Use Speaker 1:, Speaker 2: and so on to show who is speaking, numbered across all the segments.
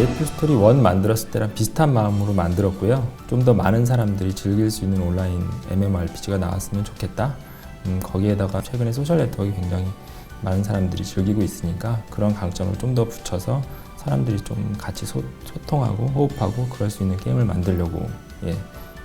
Speaker 1: 메이플 스토리 1 만들었을 때랑 비슷한 마음으로 만들었고요. 좀 더 많은 사람들이 즐길 수 있는 온라인 MMORPG가 나왔으면 좋겠다. 음, 거기에다가 최근에 소셜 네트워크가 굉장히 많은 사람들이 즐기고 있으니까 그런 강점을 좀 더 붙여서 사람들이 좀 같이 소, 소통하고 호흡하고 그럴 수 있는 게임을 만들려고 예,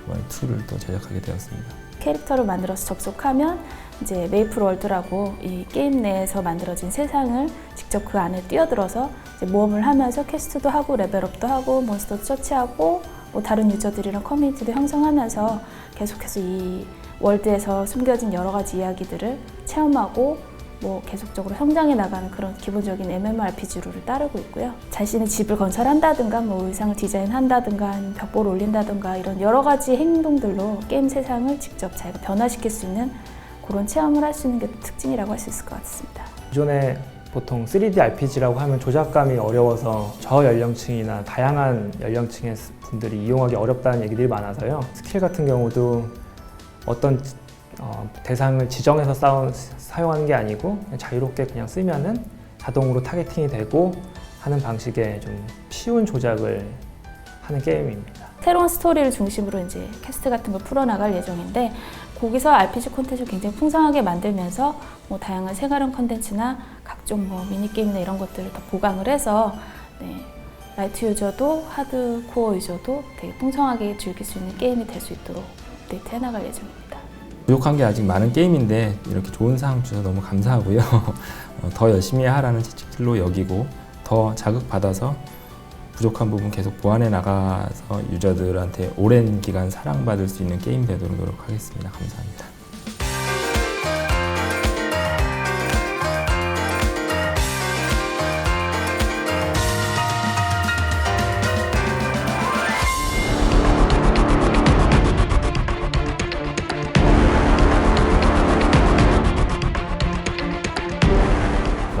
Speaker 1: 이번에 툴을 또 제작하게 되었습니다.
Speaker 2: 캐릭터를 만들어서 접속하면 이제 메이플 월드라고 이 게임 내에서 만들어진 세상을 직접 그 안에 뛰어들어서 이제 모험을 하면서 퀘스트도 하고 레벨업도 하고 몬스터도 처치하고 뭐 다른 유저들이랑 커뮤니티도 형성하면서 계속해서 이 월드에서 숨겨진 여러 가지 이야기들을 체험하고 뭐 계속적으로 성장해 나가는 그런 기본적인 MMORPG 룰을 따르고 있고요. 자신의 집을 건설한다든가 뭐 의상을 디자인한다든가 벽보를 올린다든가 이런 여러 가지 행동들로 게임 세상을 직접 자기가 변화시킬 수 있는 그런 체험을 할 수 있는 게 특징이라고 할 수 있을 것 같습니다.
Speaker 3: 기존에 보통 3D RPG라고 하면 조작감이 어려워서 저연령층이나 다양한 연령층의 분들이 이용하기 어렵다는 얘기들이 많아서요. 스킬 같은 경우도 어떤 어, 대상을 지정해서 싸우, 사용하는 게 아니고 자유롭게 그냥 쓰면은 자동으로 타겟팅이 되고 하는 방식의 좀 쉬운 조작을 하는 게임입니다.
Speaker 2: 새로운 스토리를 중심으로 이제 캐스트 같은 걸 풀어나갈 예정인데 거기서 RPG 콘텐츠를 굉장히 풍성하게 만들면서 뭐 다양한 생활형 콘텐츠나 각종 뭐 미니게임이나 이런 것들을 더 보강을 해서 네, 라이트 유저도 하드코어 유저도 되게 풍성하게 즐길 수 있는 게임이 될 수 있도록 업데이트 해 나갈 예정입니다.
Speaker 1: 부족한 게 아직 많은 게임인데 이렇게 좋은 사항 주셔서 너무 감사하고요. 어, 더 열심히 하라는 채찍질로 여기고 더 자극받아서 부족한 부분 계속 보완해 나가서 유저들한테 오랜 기간 사랑받을 수 있는 게임 되도록 노력하겠습니다. 감사합니다.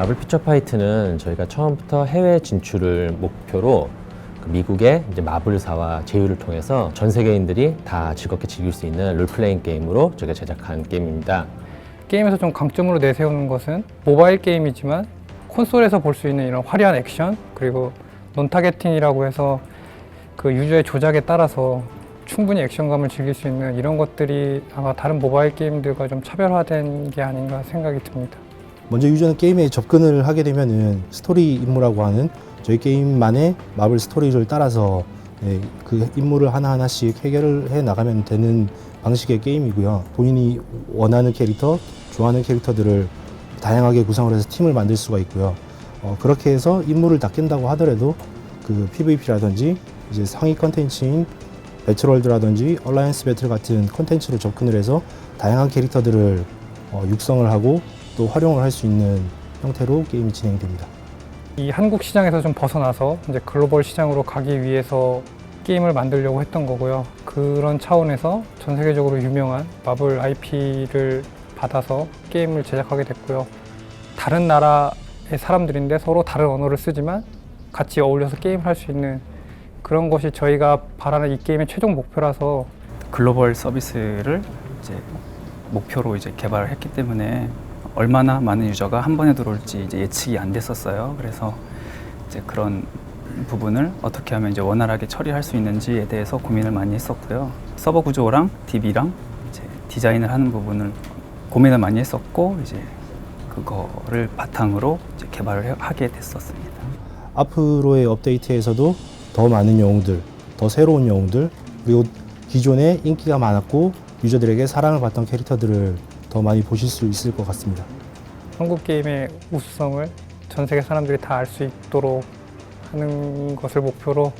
Speaker 4: 마블 피처 파이트는 저희가 처음부터 해외 진출을 목표로 그 미국의 이제 마블사와 제휴를 통해서 전 세계인들이 다 즐겁게 즐길 수 있는 롤플레잉 게임으로 저희가 제작한 게임입니다.
Speaker 5: 게임에서 좀 강점으로 내세우는 것은 모바일 게임이지만 콘솔에서 볼 수 있는 이런 화려한 액션 그리고 논 타겟팅이라고 해서 그 유저의 조작에 따라서 충분히 액션감을 즐길 수 있는 이런 것들이 아마 다른 모바일 게임들과 좀 차별화된 게 아닌가 생각이 듭니다.
Speaker 6: 먼저 유저는 게임에 접근을 하게 되면은 스토리 임무라고 하는 저희 게임만의 마블 스토리를 따라서 예, 그 임무를 하나하나씩 해결을 해 나가면 되는 방식의 게임이고요. 본인이 원하는 캐릭터, 좋아하는 캐릭터들을 다양하게 구성을 해서 팀을 만들 수가 있고요. 어, 그렇게 해서 임무를 다 깬다고 하더라도 그 PVP라든지 이제 상위 컨텐츠인 배틀월드라든지 얼라이언스 배틀 같은 컨텐츠로 접근을 해서 다양한 캐릭터들을 어, 육성을 하고 또 활용을 할 수 있는 형태로 게임이 진행됩니다.
Speaker 5: 이 한국 시장에서 좀 벗어나서 이제 글로벌 시장으로 가기 위해서 게임을 만들려고 했던 거고요. 그런 차원에서 전 세계적으로 유명한 마블 IP를 받아서 게임을 제작하게 됐고요. 다른 나라의 사람들인데 서로 다른 언어를 쓰지만 같이 어울려서 게임을 할 수 있는 그런 것이 저희가 바라는 이 게임의 최종 목표라서
Speaker 7: 글로벌 서비스를 이제 목표로 이제 개발을 했기 때문에 얼마나 많은 유저가 한 번에 들어올지 이제 예측이 안 됐었어요. 그래서 이제 그런 부분을 어떻게 하면 이제 원활하게 처리할 수 있는지에 대해서 고민을 많이 했었고요. 서버 구조랑 DB랑 이제 디자인을 하는 부분을 고민을 많이 했었고 이제 그거를 바탕으로 이제 개발을 해- 하게 됐었습니다.
Speaker 6: 앞으로의 업데이트에서도 더 많은 영웅들, 더 새로운 영웅들, 그리고 기존에 인기가 많았고 유저들에게 사랑을 받던 캐릭터들을 더 많이 보실 수 있을 것 같습니다.
Speaker 5: 한국 게임의 우수성을 전 세계 사람들이 다 알 수 있도록 하는 것을 목표로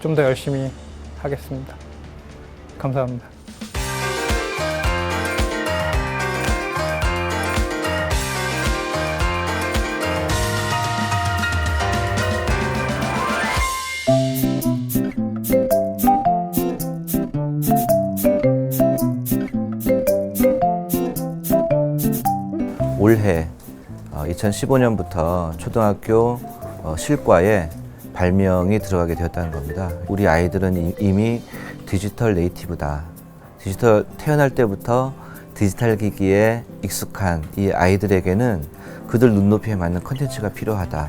Speaker 5: 좀 더 열심히 하겠습니다. 감사합니다.
Speaker 8: 2015년부터 초등학교 어, 실과에 발명이 들어가게 되었다는 겁니다. 우리 아이들은 이- 이미 디지털 네이티브다. 디지털 태어날 때부터 디지털 기기에 익숙한 이 아이들에게는 그들 눈높이에 맞는 컨텐츠가 필요하다.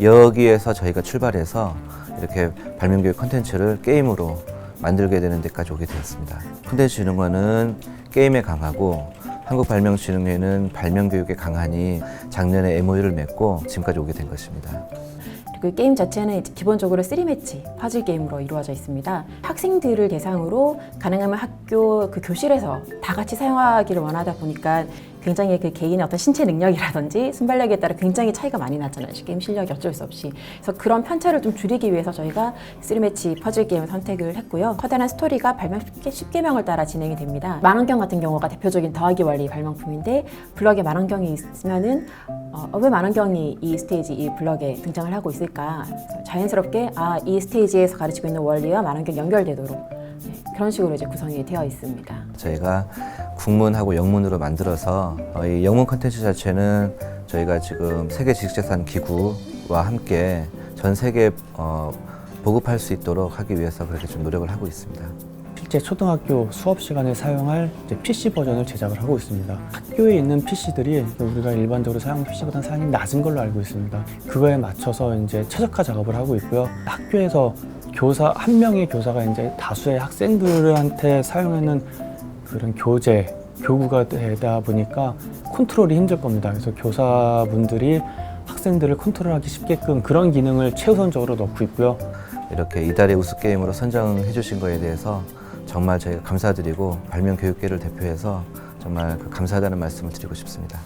Speaker 8: 여기에서 저희가 출발해서 이렇게 발명교육 콘텐츠를 게임으로 만들게 되는 데까지 오게 되었습니다. 콘텐츠진흥원은 게임에 강하고 한국발명진흥회는 발명교육에 강하니 작년에 MOU를 맺고 지금까지 오게 된 것입니다.
Speaker 9: 그 게임 자체는 기본적으로 3매치 퍼즐 게임으로 이루어져 있습니다. 학생들을 대상으로 가능하면 학교 그 교실에서 다 같이 사용하기를 원하다 보니까 굉장히 그 개인의 어떤 신체 능력이라든지 순발력에 따라 굉장히 차이가 많이 나잖아요. 게임 실력이 어쩔 수 없이. 그래서 그런 편차를 좀 줄이기 위해서 저희가 3매치 퍼즐 게임을 선택을 했고요. 커다란 스토리가 발명 10개 명을 따라 진행이 됩니다. 만원경 같은 경우가 대표적인 더하기 원리 발명품인데 블럭에 만원경이 있으면은 어, 왜 만원경이 이 스테이지 이 블럭에 등장을 하고 있을까? 자연스럽게 아, 이 스테이지에서 가르치고 있는 원리와 만원경 연결되도록 네, 그런 식으로 이제 구성이 되어 있습니다.
Speaker 8: 저희가 국문하고 영문으로 만들어서 어, 이 영문 콘텐츠 자체는 저희가 지금 세계 지식재산 기구와 함께 전 세계 어, 보급할 수 있도록 하기 위해서 그렇게 좀 노력을 하고 있습니다.
Speaker 10: 실제 초등학교 수업 시간에 사용할 이제 PC 버전을 제작을 하고 있습니다. 학교에 있는 PC들이 우리가 일반적으로 사용하는 PC보다 사양이 낮은 걸로 알고 있습니다. 그거에 맞춰서 이제 최적화 작업을 하고 있고요. 학교에서 교사 한 명의 교사가 이제 다수의 학생들한테 사용하는 그런 교재 교구가 되다 보니까 컨트롤이 힘들 겁니다. 그래서 교사분들이 학생들을 컨트롤하기 쉽게끔 그런 기능을 최우선적으로 넣고 있고요.
Speaker 8: 이렇게 이달의 우수 게임으로 선정해 주신 거에 대해서 정말 저희가 감사드리고 발명 교육계를 대표해서 정말 그 감사하다는 말씀을 드리고 싶습니다.